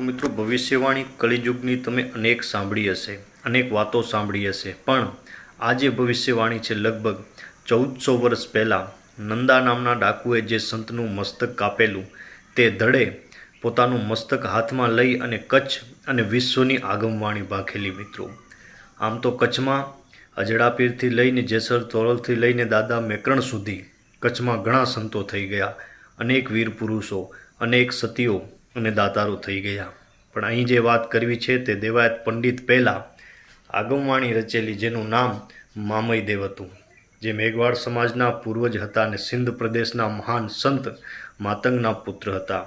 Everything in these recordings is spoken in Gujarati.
મિત્રો ભવિષ્યવાણી કલિયુગની તમે અનેક સાંભળી હશે, અનેક વાતો સાંભળી હશે. પણ આ જે ભવિષ્યવાણી છે લગભગ ચૌદસો વર્ષ પહેલાં, નંદા નામના ડાકુએ જે સંતનું મસ્તક કાપેલું, તે ધડે પોતાનું મસ્તક હાથમાં લઈ અને કચ્છ અને વિશ્વની આગમવાણી ભાખેલી મિત્રો. આમ તો કચ્છમાં અજડાપીરથી લઈને જેસર તોરલથી લઈને દાદા મેકરણ સુધી કચ્છમાં ઘણા સંતો થઈ ગયા. અનેક વીર પુરુષો, અનેક સતીઓ અને દાતારો થઈ ગયા. પણ અહીં જે વાત કરવી છે તે દેવાયત પંડિત પહેલાં આગમવાણી રચેલી જેનું નામ મામય દેવ હતું. જે મેઘવાડ સમાજના પૂર્વજ હતા અને સિંધ પ્રદેશના મહાન સંત માતંગના પુત્ર હતા.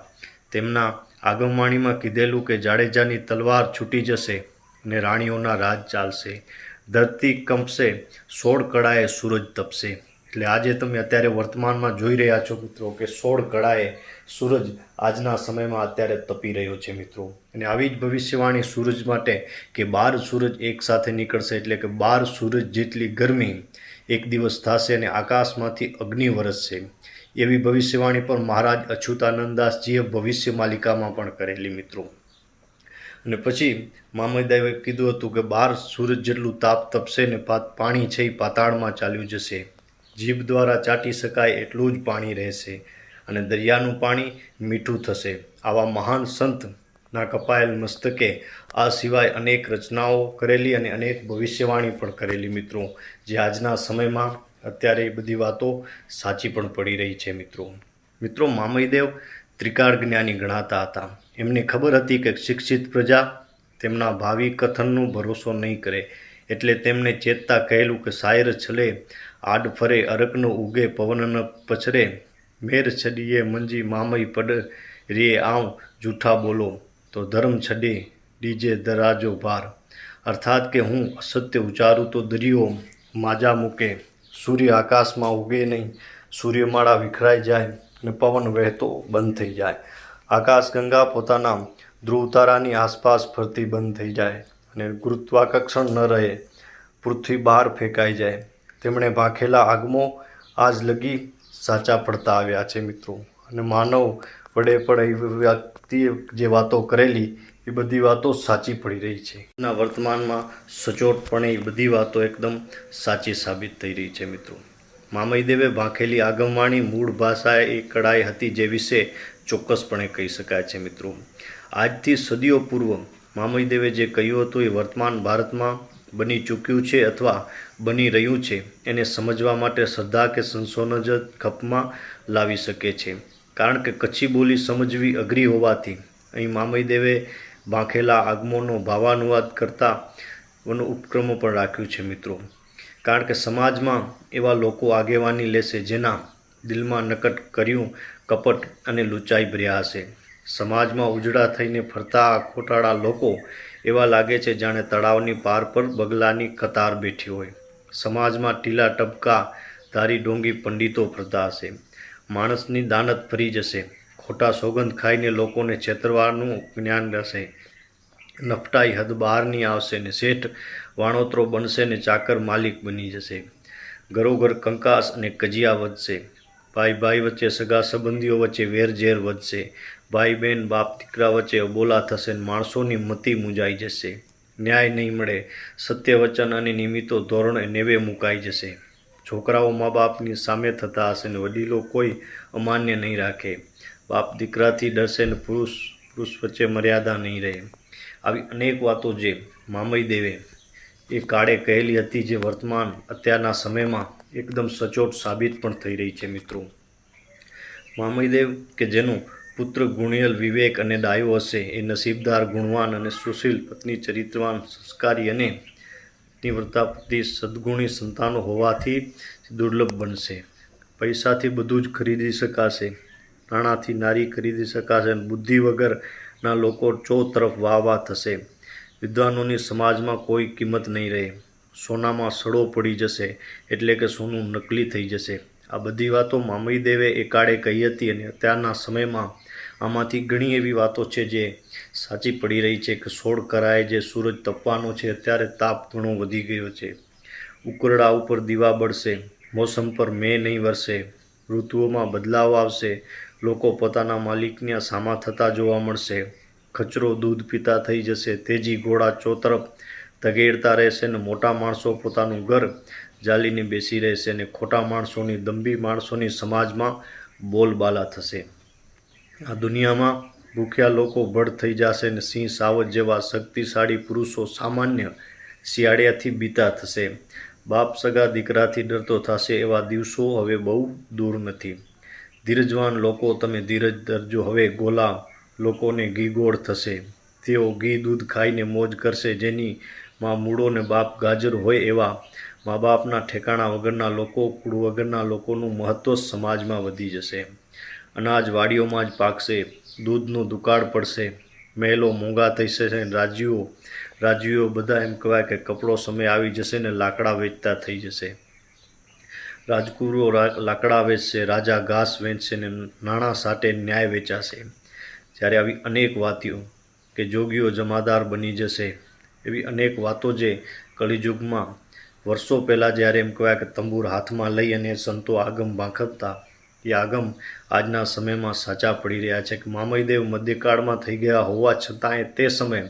તેમના આગમવાણીમાં કીધેલું કે જાડેજાની તલવાર છૂટી જશે અને રાણીઓના રાજ ચાલશે. ધરતી કંપશે, સોળ કળાએ સૂરજ તપશે. એટલે આજે તમે અત્યારે વર્તમાનમાં જોઈ રહ્યા છો મિત્રો કે સોળ કળાએ સૂરજ આજના સમયમાં અત્યારે તપી રહ્યો છે મિત્રો. અને આવી જ ભવિષ્યવાણી સૂરજ માટે કે બાર સૂરજ એક સાથે નીકળશે એટલે કે બાર સૂરજ જેટલી ગરમી એક દિવસ થશે અને આકાશમાંથી અગ્નિ વરસશે. એવી ભવિષ્યવાણી પણ મહારાજ અચ્યુતાનંદાસજીએ ભવિષ્ય માલિકામાં પણ કરેલી મિત્રો. અને પછી મામદાએ કીધું હતું કે બાર સૂરજ જેટલું તાપ તપશે ને પાણી છે એ પાતાળમાં ચાલ્યું જશે. જીભ દ્વારા ચાટી શકાય એટલું જ પાણી રહેશે અને દરિયાનું પાણી મીઠું થશે. આવા મહાન સંતના કપાયેલ મસ્તકે આ સિવાય અનેક રચનાઓ કરેલી અને અનેક ભવિષ્યવાણી પણ કરેલી મિત્રો. જે આજના સમયમાં અત્યારે એ બધી વાતો સાચી પણ પડી રહી છે મિત્રો. મિત્રો મામયદેવ ત્રિકાળ જ્ઞાની ગણાતા હતા. એમને ખબર હતી કે શિક્ષિત પ્રજા તેમના ભાવિ કથનનો ભરોસો નહીં કરે. એટલે તેમને ચેતતા કહેલું કે શાયર છલે, આડ ફરે અરકનો ઉગે, પવન ન પછરે, મેર છડીએ, મંજી મામઈ પડ રે, આવ, જૂઠા બોલો, તો ધર્મ છડે, ડીજે દરાજો ભાર. અર્થાત કે હું અસત્ય ઉચ્ચારું તો દરિયો માજા મૂકે, સૂર્ય આકાશમાં ઉગે નહીં, સૂર્યમાળા વિખરાઈ જાય અને પવન વહેતો બંધ થઈ જાય. આકાશ ગંગા પોતાના ધ્રુવ તારાની આસપાસ ફરતી બંધ થઈ જાય. અને ગુરુત્વાકર્ષણ ન રહે, પૃથ્વી બહાર ફેંકાઈ જાય. તેમણે ભાંખેલા આગમો આજ લગી સાચા પડતા આવ્યા છે મિત્રો. અને માનવ વડે પણ એ વ્યક્તિએ જે વાતો કરેલી, એ બધી વાતો સાચી પડી રહી છે. ના, વર્તમાનમાં સચોટપણે એ બધી વાતો એકદમ સાચી સાબિત થઈ રહી છે મિત્રો. મામઈદેવે ભાંખેલી આગમવાણી મૂળ ભાષા એ કળાઈ હતી જે વિશે ચોક્કસપણે કહી શકાય છે મિત્રો. આજથી સદીઓ પૂર્વ મામયદેવે જે કહ્યું હતું, એ વર્તમાન ભારતમાં બની ચૂક્યું છે અથવા બની રહ્યું છે, એને સમજવા માટે શ્રદ્ધા કે સંશોધન જ ખપમાં લાવી શકે છે. કારણ કે કચ્છી બોલી સમજવી અઘરી હોવાથી અહીં મામયદેવે ભાંખેલા આગમોનો ભાવાનુવાદ કરતા વનો ઉપક્રમો પણ રાખ્યું છે મિત્રો. કારણ કે સમાજમાં એવા લોકો આગેવાની લેશે જેના દિલમાં નકટ કર્યું કપટ અને લૂંચાઈ ભર્યા હશે. સમાજમાં ઉજળા થઈને ફરતા ખોટાળા લોકો એવા લાગે છે જાણે તળાવની પાર પર બગલાની કતાર બેઠી હોય. સમાજમાં ટીલા ટપકા, ધારી ડોંગી પંડિતો ફરતા હશે. માણસની દાનત ફરી જશે. ખોટા સોગંદ ખાઈને લોકોને છેતરવાનું જ્ઞાન રહેશે. નફટાઈ હદ બહારની આવશે ને શેઠ વાણોતરો બનશે ને ચાકર માલિક બની જશે. ઘરોઘર કંકાસ અને કજિયા વધશે. ભાઈ ભાઈ વચ્ચે સગા સંબંધીઓ વચ્ચે વેરઝેર વધશે. ભાઈ બહેન બાપ દીકરા વચ્ચે અબોલા થશે માણસોની મતિ મૂંઝાઈ જશે. ન્યાય નહીં મળે. સત્ય વચન અને નિમિત્તો ધોરણે નેવે મુકાઈ જશે. છોકરાઓ મા બાપની સામે થતા હશે ને વડીલો કોઈ અમાન્ય નહીં રાખે. બાપ દીકરાથી ડરશે ને પુરુષ પુરુષ વચ્ચે મર્યાદા નહીં રહે. આવી અનેક વાતો જે મામયદેવે એ કાળે કહેલી હતી જે વર્તમાન અત્યારના સમયમાં એકદમ સચોટ સાબિત પણ થઈ રહી છે મિત્રો. મામયદેવ કે જેનું પુત્ર ગુણિયલ વિવેક અને ડાયો હશે. એ નસીબદાર, ગુણવાન અને સુશીલ પત્ની ચરિત્રવાન, સંસ્કારી અને નિવૃત્તાપતિ સદગુણી સંતાનો હોવાથી દુર્લભ બનશે. પૈસાથી બધું જ ખરીદી શકાશે. નાણાંથી નારી ખરીદી શકાશે બુદ્ધિ વગરના લોકો ચો તરફ વાહ વાહ થશે. વિદ્વાનોની સમાજમાં કોઈ કિંમત નહીં રહે. સોનામાં સડો પડી જશે એટલે કે સોનું નકલી થઈ જશે. આ બધી વાતો મામયદેવે એકાળે કાળે કહી હતી અને અત્યારના સમયમાં આમાંથી ઘણી એવી વાતો છે જે સાચી પડી રહી છે કે સોળ કરાય જે સૂરજ તપવાનો છે, અત્યારે તાપ ઘણો વધી ગયો છે. ઉકરડા ઉપર દીવા બળશે, મોસમ પર મેં નહીં વરસે, ઋતુઓમાં બદલાવ આવશે, લોકો પોતાના માલિકના સામા થતા જોવા મળશે, ખચરો દૂધ પીતા થઈ જશે, તેજી ઘોડા ચોતરફ ધગેડતા રહેશે ને મોટા માણસો પોતાનું ઘર જાલીને બેસી રહેશે અને ખોટા માણસોની, દંભી માણસોની સમાજમાં બોલબાલા થશે. આ દુનિયામાં ભૂખ્યા લોકો બળ થઈ જશે અને સિંહ સાવજ જેવા શક્તિશાળી પુરુષો સામાન્ય શિયાળિયાથી બીતા થશે. બાપ, સગા, દીકરાથી ડરતો થશે એવા દિવસો હવે બહુ દૂર નથી. ધીરજવાન લોકો, તમે ધીરજ ધરજો, હવે ગોલા લોકોને ઘી ગોળ થશે. તેઓ ઘી દૂધ ખાઈને મોજ કરશે જેની માં મૂળો ને બાપ ગાજર હોય એવા મા બાપના ઠેકાણા વગરના લોકો, કુળ વગરના લોકોનું મહત્ત્વ સમાજમાં વધી જશે. અનાજ વાડીઓમાં જ પાકશે, દૂધનું દુકાળ પડશે, મહેલો મોંઘા થઈ જશે રાજ્યો રાજ્યો બધા એમ કહેવાય કે કપડો સમય આવી જશે ને લાકડા વેચતા થઈ જશે. રાજકુરો લાકડા વેચશે, રાજા ઘાસ વેચશે ને નાણાં સાટે ન્યાય વેચાશે. જ્યારે આવી અનેક વાતીઓ કે જોગીઓ જમાદાર બની જશે એવી અનેક વાતો જે કળિયુગમાં વર્ષો પહેલાં જ્યારે એમ કહેવાય કે તંબૂર હાથમાં લઈ અને સંતો આગમ બાંખતા એ આગમ આજના સમયમાં સાચા પડી રહ્યા છે કે મામયદેવ મધ્યકાળમાં થઈ ગયા હોવા છતાંય તે સમયે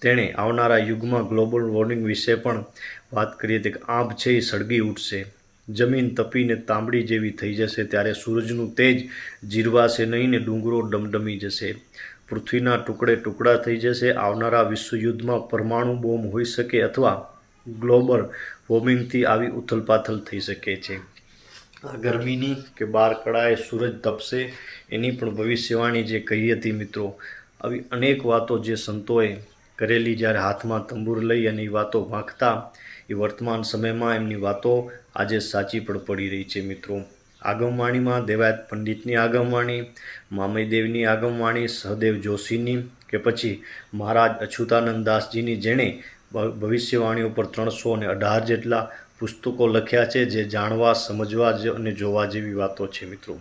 તેણે આવનારા યુગમાં ગ્લોબલ વોર્મિંગ વિશે પણ વાત કરી હતી કે આંભ છે એ સળગી ઉઠશે. જમીન તપીને તાંબડી જેવી થઈ જશે, ત્યારે સૂરજનું તેજ જીરવાશે નહીં ને ડુંગરો ડમડમી જશે. પૃથ્વીના ટુકડે ટુકડા થઈ જશે. આવનારા વિશ્વયુદ્ધમાં પરમાણુ બોમ્બ હોઈ શકે અથવા ગ્લોબલ વોર્મિંગથી આવી ઉથલપાથલ થઈ શકે છે. આ ગરમીની કે બાર કળાએ સૂરજ તપશે એની પણ ભવિષ્યવાણી જે કહી હતી મિત્રો. આવી અનેક વાતો જે સંતોએ કરેલી જ્યારે હાથમાં તંબુર લઈ અને એ વાતો વાંકતા એ વર્તમાન સમયમાં એમની વાતો આજે સાચી પણ પડી રહી છે મિત્રો. આગમવાણીમાં દેવાયત પંડિતની આગમવાણી મામઈદેવની આગમવાણી, સહદેવ જોશીની કે પછી મહારાજ અછૂતાનંદ દાસજીની જેણે ભવિષ્યવાણી ભવિષ્યવાણીઓ પર ત્રણસો અને અઢાર જેટલા પુસ્તકો લખ્યા છે, જે જાણવા, સમજવા અને જોવા જેવી વાતો છે મિત્રો.